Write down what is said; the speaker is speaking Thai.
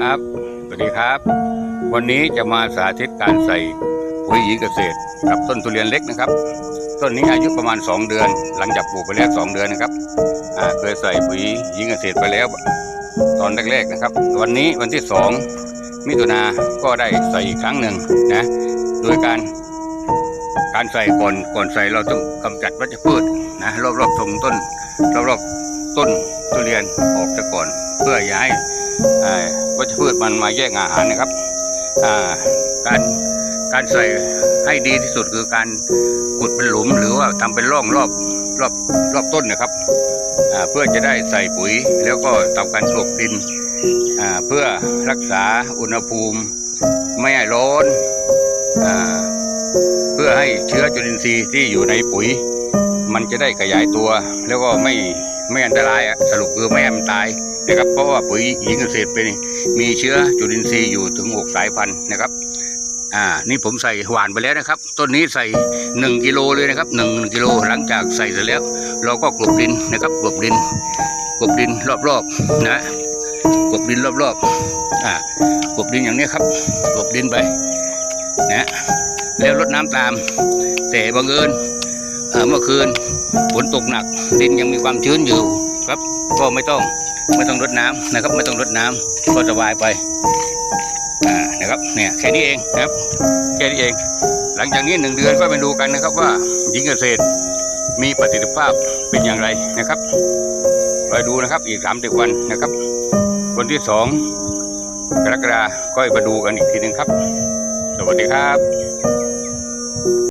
ครับ สวัสดีครับ วันนี้จะมาสาธิตการใส่ปุ๋ยหญิงเกษตร กับต้นทุเรียนเล็กนะครับ ต้นนี้อายุประมาณ 2 เดือน หลังจากปลูกไปแล้ว 2 เดือนนะครับเคยใส่ปุ๋ยหญิงเกษตรไปแล้ว ตอนแรกๆนะครับ วันนี้วันที่ 2 มิถุนาก็ได้ใส่อีกครั้งหนึ่งนะ โดยการการใส่ก่อนก่อนใส่เราต้องกำจัดวัชพืชนะรอบๆทรงต้นรอบๆต้นทุเรียนออกซะก่อน เพื่ออย่าให้ วัชพืชมันมาแย่งอาหารนะครับการการใส่ให้ดีที่สุดคือการขุดเป็นหลุมหรือว่าทำเป็นร่องรอบรอบรอบต้นนะครับเพื่อจะได้ใส่ปุ๋ยแล้วก็ทำการกลบดินเพื่อรักษาอุณหภูมิไม่ให้ร้อนอเพื่อให้เชื้อจุลินทรีย์ที่อยู่ในปุ๋ย มันจะได้ขยายตัว แล้วก็ไม่ไม่อันตรายสรุปคือไม่ให้มันตาย นะครับเพราะว่าปุ๋ยหญิงเกษตรเป็นมีเชื้อจุลินทรีย์อยู่ถึงหกสายพันธุ์นะครับอ่านี่ผมใส่หวานไปแล้วนะครับ ต้นนี้ใส่หนึ่งกิโลเลยนะครับหนึ่งกิโลหลังจากใส่เสร็จแล้ว เราก็กลบดินนะครับกลบดินกลบดินรอบๆนะกลบดินรอบๆอ่ากลบดินอย่างนี้ครับกลบดินไปนะแล้วรดน้ำตาม แต่บังเอิญเมื่อคืนฝนตกหนักดินยังมีความชื้นอยู่ครับ ก็ไม่ต้อง ไม่ต้องรดน้ำนะครับ ไม่ต้องรดน้ำก็สบายไปอ่านะครับเนี่ยแค่นี้เองนะครับ แค่นี้เอง หลังจากนี้หนึ่งเดือนก็ไปดูกันนะครับว่าหญิงเกษตรมีประสิทธิภาพเป็นอย่างไรนะครับไปดูนะครับอีกสามสิบวันนะครับ วันที่สองกรกฎาคมก็มาดูกันอีกทีหนึ่งครับ สวัสดีครับ